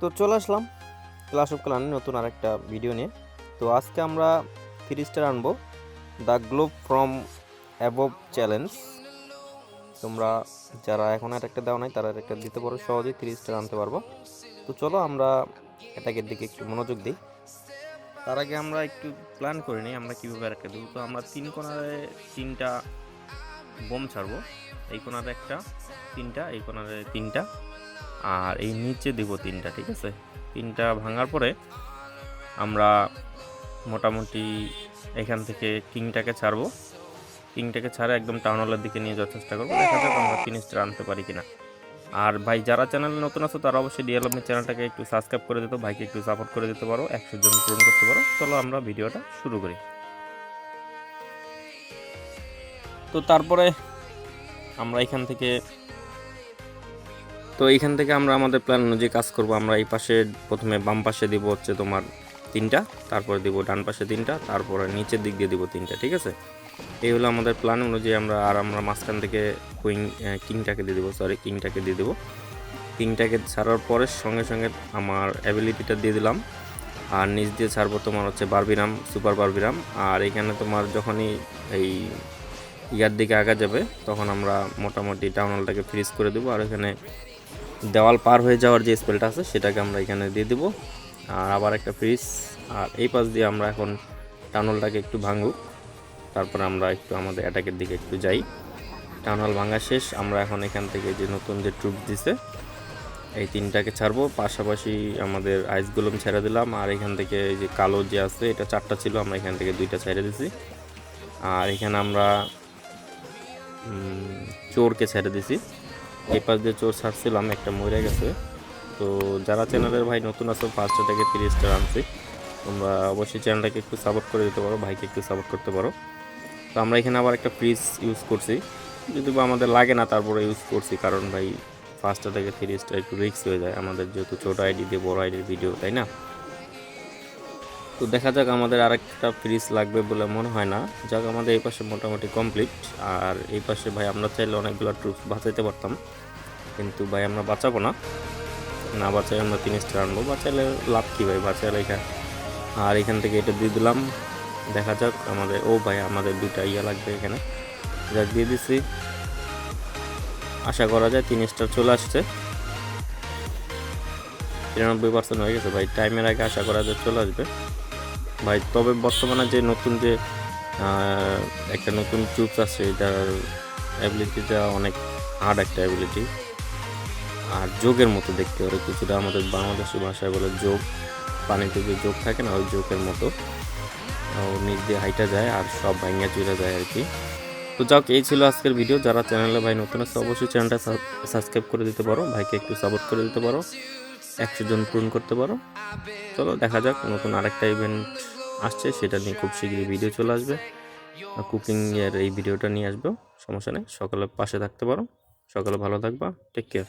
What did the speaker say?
তো চলে আসলাম class of clan নতুন আরেকটা ভিডিও নিয়ে। তো আজকে আমরা থ্রি স্টার আনব the globe from above challenge তোমরা যারা এখন আর একটা দেওয়া নাই, তারা একটা দিতে পারো, সহজেই থ্রি স্টার আনতে পারব। তো চলো আমরা এটাকের দিকে একটু মনোযোগ দিই। তার আগে আমরা একটু প্ল্যান করে নিই, আমরা কীভাবে একটা দেবো। তো আমরা তিন কোণারে তিনটা বোম ছাড়বো, এই কোণারে একটা, তিনটা, এই কোণারে তিনটা। আর এই নিচে দেব তিনটা, ঠিক আছে? তিনটা ভাঙার পরে আমরা মোটামুটি এখান থেকে কিংটাকে ছাড়বো। কিংটাকে ছাড়ে একদম টাউন দিকে নিয়ে যাওয়ার চেষ্টা করব। দেখা যাক আমরা স্টার আনতে পারি কিনা। আর ভাই, যারা চ্যানেলে নতুন আছো, তারা অবশ্যই ডিএলএম চ্যানেলটাকে একটু সাবস্ক্রাইব করে দিতে, ভাইকে একটু সাপোর্ট করে দিতে পারো, একশো জন পূরণ করতে পারো। চলো আমরা ভিডিওটা শুরু করি। তো তারপরে আমরা এখান থেকে তো এইখান থেকে আমরা আমাদের প্ল্যান অনুযায়ী কাজ করব। আমরা এই পাশে প্রথমে বাম পাশে দিব হচ্ছে তোমার তিনটা, তারপরে দিব ডান পাশে তিনটা, তারপরে নিচের দিক দিয়ে দিব তিনটা, ঠিক আছে? এই হলো আমাদের প্ল্যান অনুযায়ী আমরা, আর আমরা মাঝখান থেকে কুইং কিংটাকে দিয়ে দেবো সরি কিংটাকে দিয়ে দেবো। কিংটাকে ছাড়ার পরে সঙ্গে সঙ্গে আমার অ্যাবিলিটিটা দিয়ে দিলাম। আর নিচ দিয়ে ছাড়বো তোমার হচ্ছে বারবিরাম সুপার বারবিরাম আর এখানে তোমার যখনই এই ইয়ার দিকে আগা যাবে, তখন আমরা মোটামুটি টাউন হলটাকে ফ্রিজ করে দেবো। আর এখানে দেওয়াল পার হয়ে যাওয়ার যে স্পেলটা আছে, সেটাকে আমরা এখানে দিয়ে দেবো। আর আবার একটা ফ্রিজ। আর এই পাশ দিয়ে আমরা এখন টানলটাকে একটু ভাঙুক। তারপর আমরা একটু আমাদের অ্যাটাকের দিকে একটু যাই। টানল ভাঙা শেষ। আমরা এখন এখান থেকে যে নতুন যে ট্রুপ দিছে, এই তিনটাকে ছাড়বো। পাশাপাশি আমাদের আইসগুলোম ছেড়ে দিলাম। আর এখান থেকে যে কালো যে আছে, এটা চারটা ছিল। আমরা এখান থেকে দুইটা ছেড়ে দিছি। আর এখানে আমরা চোরকে ছেড়ে দিছি। এই পাশ দিয়ে চোর ছাড়ছিলাম, একটা মরে গেছে। তো যারা চ্যানেলের ভাই নতুন আছো ফার্স্ট থেকে তিরিশ স্টার আনছি। তোমরা অবশ্যই চ্যানেলটাকে একটু সাপোর্ট করে দিতে পারো, ভাইকে একটু সাপোর্ট করতে পারো। তো আমরা এখানে আবার একটা ফ্রিজ ইউজ করছি। যদি আমাদের লাগে না, তারপরে ইউজ করছি, কারণ ভাই ফার্স্ট থেকে থ্রি স্টার একটু রিস্ক হয়ে যায়। আমাদের যেহেতু ছোটো আইডি দিয়ে বড় আইডির ভিডিও তাই না? তো দেখা যাক আমাদের আরেকটা ফ্রিজ লাগবে বলে মনে হয় না। যাক, আমাদের এই পাশে মোটামুটি কমপ্লিট আর এই পাশে ভাই, আমরা চাইলে অনেকগুলো ট্রুপস বাঁচাইতে পারতাম। কিন্তু ভাই, আমরা বাঁচাবো না। না বাঁচাই আমরা তিন স্টার আনব। বাঁচাইলে লাভ কী ভাই? বাঁচাইলে এখানে আর এখান থেকে এটা দিয়ে দিলাম। দেখা যাক আমাদের ও ভাই, আমাদের দুইটা ইয়া লাগবে এখানে। যাক, দিয়ে দিচ্ছি আশা করা যায় তিন স্টার চলে আসছে। তিরানব্বই পার্সেন্ট হয়ে গেছে ভাই। টাইমের আগে আশা করা যায় চলে আসবে। ভাই, তবে বর্তমানে যে নতুন যে একটা নতুন ট্রুপস আছে, এটার অ্যাবিলিটিটা অনেক হার্ড একটা অ্যাবিলিটি আর যোগের মতো দেখতে পারে কিছুটা আমাদের বাংলাদেশি ভাষায় বলে যোগ, পানিতে যে যোগ থাকে না, ওই যোগের মতো। নিচ দিয়ে হাইটা যায় আর সব ভাঙিয়া চলে যায় আর কি। তো যাক, এই ছিল আজকের ভিডিও যারা চ্যানেলে ভাই নতুন আছে, অবশ্যই চ্যানেলটা সাবস্ক্রাইব করে দিতে পারো। ভাইকে একটু সাপোর্ট করে দিতে পারো। একশো জন পূরণ করতে পারো। চলো, দেখা যাক, নতুন আরেকটা ইভেন্ট আসছে, সেটা নিয়ে খুব শীঘ্রই ভিডিও চলে আসবে। কুকিং এর এই ভিডিওটা নিয়ে আসবে, সমস্যা নেই, সকালে পাশে থাকতে পারো। সকালে ভালো থাকবা টেক কেয়ার